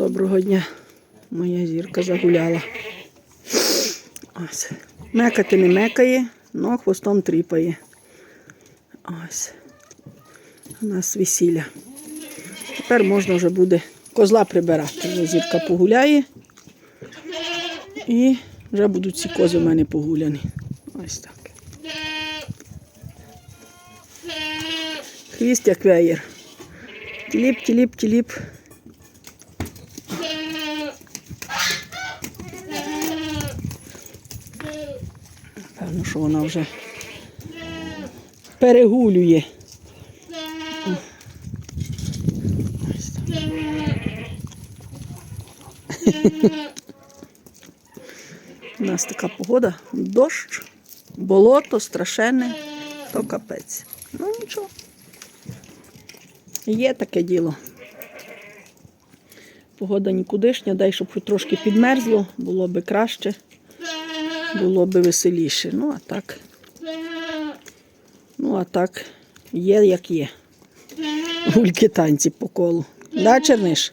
Доброго дня. Моя зірка загуляла. Ось. Мекати не мекає, но хвостом тріпає. Ось. У нас весілля. Тепер можна вже буде козла прибирати. Вже зірка погуляє. І вже будуть ці кози в мене погуляні. Ось так. Хвіст як веєр. Тіліп, тіліп, тіліп. Певно, що вона вже перегулює. У нас така погода, дощ, болото страшенне, то капець. Ну нічого. Є таке діло. Погода нікудишня, дай, щоб трошки підмерзло, було би краще, було би веселіше. Ну, а так. Ну, а так, є як є. Гульки танці по колу. Да, Черниш?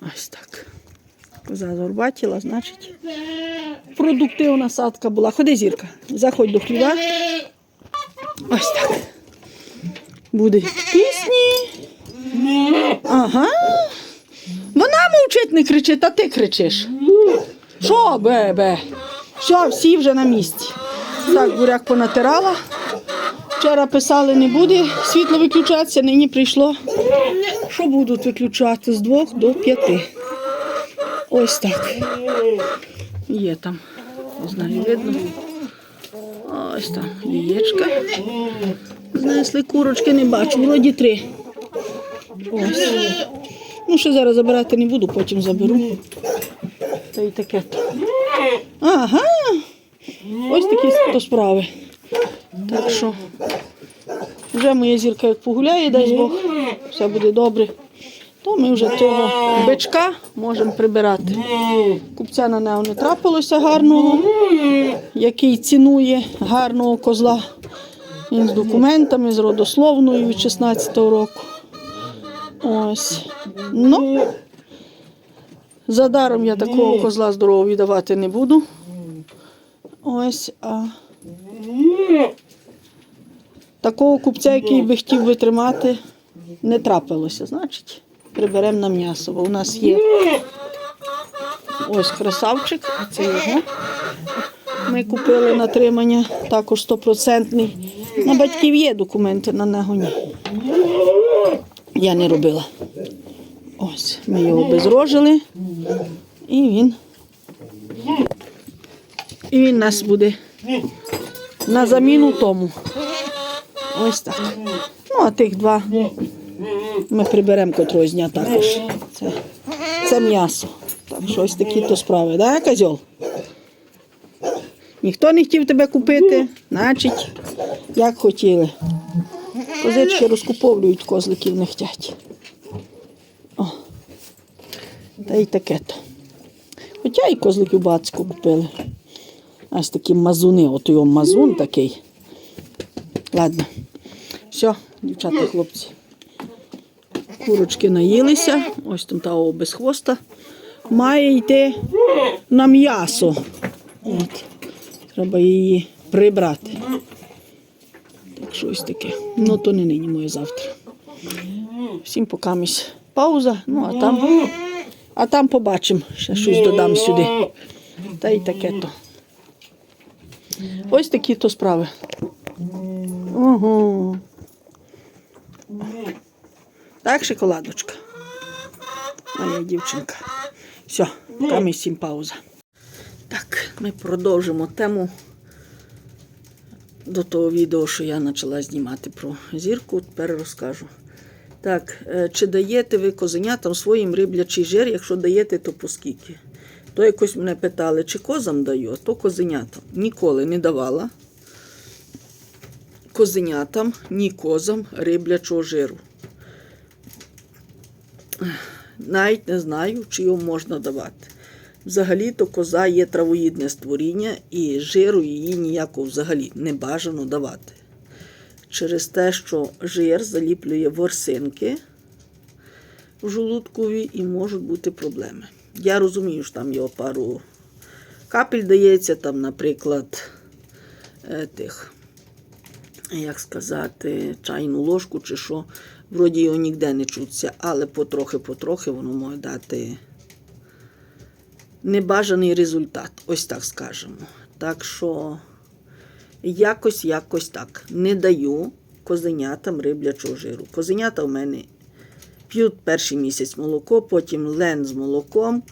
Ось так. Коза значить. Продуктивна садка була. Ходи, зірка, заходь до хліба. Ось так. Буде пісні. Ага. Вона мовчить, не кричить, а ти кричиш. Що, бебе? Все, всі вже на місці. Так, буряк понатирала. Вчора писали, не буде світло виключатися, нині прийшло. Що будуть виключати з двох до п'яти. Ось так. Є там. Не знаю, видно. Ось там яєчка. Знесли курочки, не бачу, вроді три. Ось. Ну, ще зараз забирати не буду, потім заберу. Та й таке. Ага. Ось такі то справи. Так що вже моя зірка як погуляє, дай Бог, все буде добре. То ми вже того бичка можемо прибирати. Купця на нього не трапилося гарного, який цінує гарного козла. Він з документами, з родословною від 16-го року. Ось. Ну, за даром я такого козла здорового віддавати не буду. Ось, а такого купця, який би хотів витримати, не трапилося. Значить, приберемо на м'ясо. Бо у нас є ось красавчик, а це його. Ми купили на тримання, також стопроцентний. На батьків є документи, на нього ні. Я не робила. Ось, ми його безрожили. І він. І він нас буде на заміну тому. Ось так. Ну, а тих два ми приберемо котрого дня також. Це, це м'ясо. Так що ось такі то справи, да, козьол? Ніхто не хотів тебе купити, значить, як хотіли. Козички розкуповують, козликів не хотять. О. Та й таке то. Хоча і козликів бацько купили. Ось такі мазуни, от його мазун такий. Ладно. Все, дівчата, хлопці. Курочки наїлися, ось там та без хвоста. Має йти на м'ясо. От. Треба її прибрати. Так що ось таке. Ну, то не нині моє завтра. Всім покамість пауза, ну а там, а там побачимо. Ще щось додам сюди. Та й таке то. Ось такі то справи. Ого. Так, шоколадочка. Моя дівчинка. Все, там і всім пауза. Так, ми продовжимо тему до того відео, що я почала знімати про зірку. Тепер розкажу. Так, е, чи даєте ви козенятам своїм риблячий жир? Якщо даєте, то по скільки? То якось мене питали, чи козам даю, а то козенятам. Ніколи не давала козенятам, ні козам риблячого жиру. Навіть не знаю, чи його можна давати. Взагалі-то коза є травоїдне створіння, і жиру її ніякого взагалі не бажано давати. через те, що жир заліплює ворсинки в жолудкові і можуть бути проблеми. Я розумію, що там його пару капель дається, там, наприклад, е, тих, як сказати, чайну ложку чи що. Вроді його ніде не чуться, але потрохи-потрохи воно може дати небажаний результат, ось так скажемо. Так що якось, якось так. Не даю козенятам риблячого жиру. Козенята в мене п'ють перший місяць молоко, потім лен з молоком,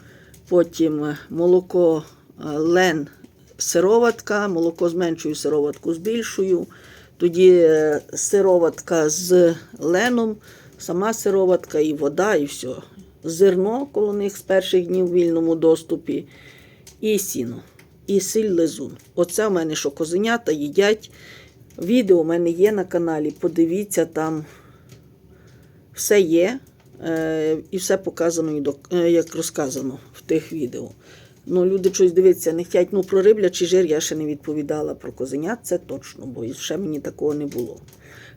потім молоко е, лен сироватка, молоко зменшую, сироватку збільшую. Тоді е, сироватка з леном, сама сироватка і вода, і все. Зерно коло них з перших днів в вільному доступі, і сіно, і сіль лизун. Оце в мене що козенята їдять. Відео у мене є на каналі. Подивіться, там все є. е, І все показано, е, як розказано в тих відео. Ну, люди щось дивиться, не хочуть. Ну, про риблячий жир я ще не відповідала про козенят, це точно, бо ще мені такого не було.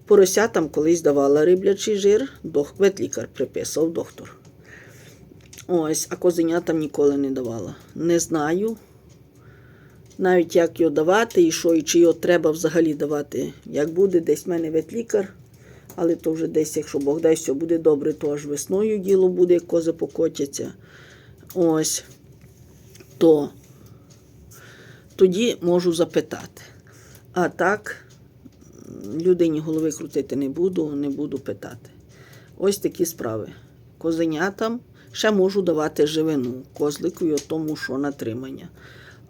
Поросятам колись давала риблячий жир, ветлікар приписав доктор. Ось, а козенятам ніколи не давала. Не знаю. Навіть як його давати, і що, і чи його треба взагалі давати. Як буде, десь в мене ветлікар, але то вже десь, якщо Бог дасть, все буде добре, то аж весною діло буде, як кози покотяться. Ось. То тоді можу запитати. А так, людині голови крутити не буду, не буду питати. Ось такі справи. Козенятам ще можу давати живину козликові, тому що натримання.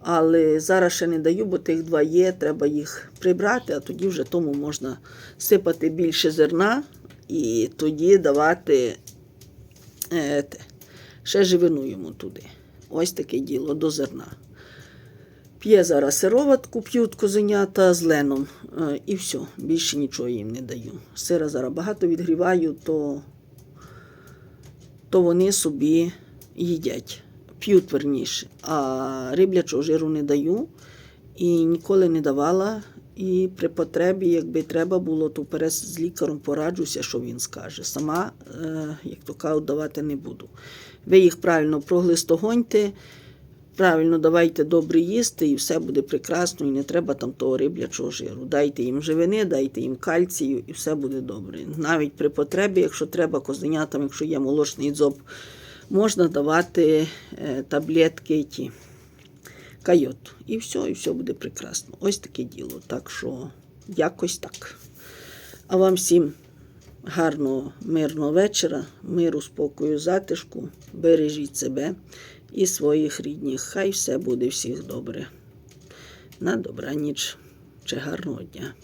Але зараз ще не даю, бо тих два є, треба їх прибрати, а тоді вже тому можна сипати більше зерна і тоді давати е, ще живину йому туди. Ось таке діло до зерна. П'є зараз сироватку, п'ють козенята з леном. е, І все, більше нічого їм не даю. Сира зараз багато відгріваю, то, то вони собі їдять, п'ють верніше. А риблячого жиру не даю і ніколи не давала. І при потребі, якби треба було, то вперед з лікарем пораджуся, що він скаже. Сама, е, як то кажуть, давати не буду. Ви їх правильно проглистогоньте, правильно давайте добре їсти, і все буде прекрасно, і не треба там того риблячого жиру. Дайте їм живини, дайте їм кальцію, і все буде добре. Навіть при потребі, якщо треба козенятам, якщо є молочний дзоб, можна давати е, таблетки ті. Кайоту. І все, і все буде прекрасно. Ось таке діло. Так що якось так. А вам всім гарного, мирного вечора, миру, спокою, затишку. Бережіть себе і своїх рідних. Хай все буде всіх добре. На добраніч чи гарного дня.